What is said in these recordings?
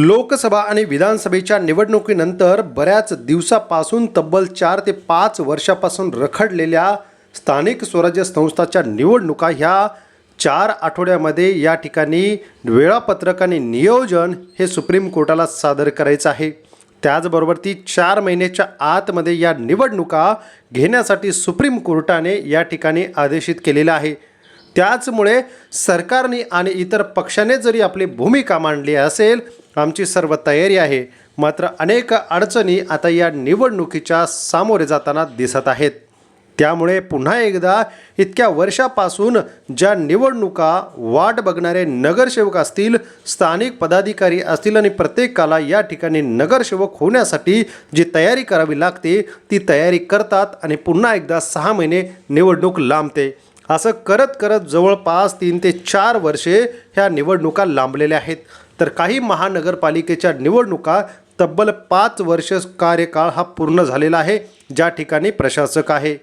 लोकसभा आणि विधानसभेच्या निवडणुकीनंतर बऱ्याच दिवसापासून तब्बल चार ते पाच वर्षापासून रखडलेल्या स्थानिक स्वराज्य संस्थाच्या निवडणुका ह्या चार आठवड्यामध्ये या ठिकाणी वेळापत्रक आणि नियोजन हे सुप्रीम कोर्टाला सादर करायचं आहे. त्याचबरोबर ती चार महिन्याच्या आतमध्ये या निवडणुका घेण्यासाठी सुप्रीम कोर्टाने या ठिकाणी आदेशित केलेलं आहे. त्याचमुळे सरकारने आणि इतर पक्षाने जरी आपली भूमिका मांडली असेल आमची सर्व तयारी आहे. मात्र अनेक अडचणी आता या निवडणुकीच्या सामोरे जाताना दिसत आहेत. त्यामुळे पुन्हा एकदा इतक्या वर्षापासून ज्या निवडणुका वाट बघणारे नगरसेवक असतील स्थानिक पदाधिकारी असतील आणि प्रत्येकाला या ठिकाणी नगरसेवक होण्यासाठी जी तयारी करावी लागते ती तयारी करतात आणि पुन्हा एकदा सहा महिने निवडणूक लांबते. असं करत करत जवळपास तीन ते चार वर्षे ह्या निवडणुका लांबलेल्या आहेत. तर काही महानगरपालिकेच्या निवडणुका तब्बल पाच वर्ष कार्यकाळ हा पूर्ण झालेला आहे ज्या ठिकाणी प्रशासक आहे.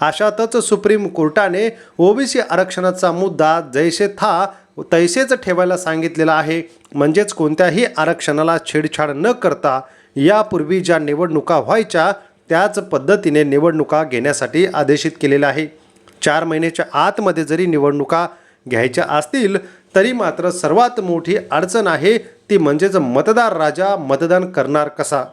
अशातच सुप्रीम कोर्टाने ओबीसी आरक्षणाचा मुद्दा जैसे था तैसेच ठेवायला सांगितलेला आहे. म्हणजेच कोणत्याही आरक्षणाला छेडछाड न करता यापूर्वी ज्या निवडणुका व्हायच्या त्याच पद्धतीने निवडणुका घेण्यासाठी आदेशित केलेलं आहे. चार महिन्याच्या आतमध्ये जरी निवडणुका घ्यायच्या असतील तरी मात्र सर्वात मोठी अडचण आहे ती म्हणजेच मतदार राजा मतदान करणार कसा?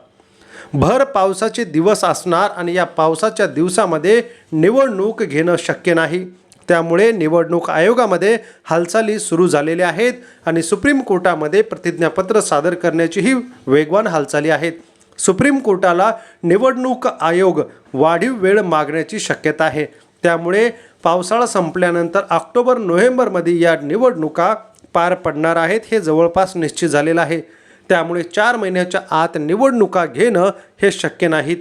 भर पावसाचे दिवस असणार आणि या पावसाच्या दिवसामध्ये निवडणूक घेणं शक्य नाही. त्यामुळे निवडणूक आयोगामध्ये हालचाली सुरू झालेल्या आहेत आणि सुप्रीम कोर्टामध्ये प्रतिज्ञापत्र सादर करण्याचीही वेगवान हालचाली आहेत. सुप्रीम कोर्टाला निवडणूक आयोग वाढीव वेळ मागण्याची शक्यता आहे. त्यामुळे पावसाळा संपल्यानंतर ऑक्टोबर नोव्हेंबरमध्ये या निवडणुका पार पडणार आहेत हे जवळपास निश्चित झालेलं आहे. त्यामुळे चार महिन्याच्या आत निवडणुका घेणं हे शक्य नाहीत.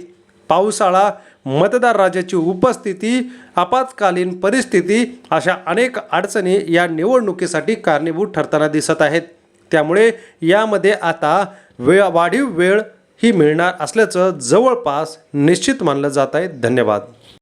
पावसाळा मतदार राजाची उपस्थिती आपत्कालीन परिस्थिती अशा अनेक अडचणी या निवडणुकीसाठी कारणीभूत ठरताना दिसत आहेत. त्यामुळे यामध्ये आता वेळ वाढीव वेळ ही मिळणार असल्याचं जवळपास निश्चित मानलं जात आहे. धन्यवाद.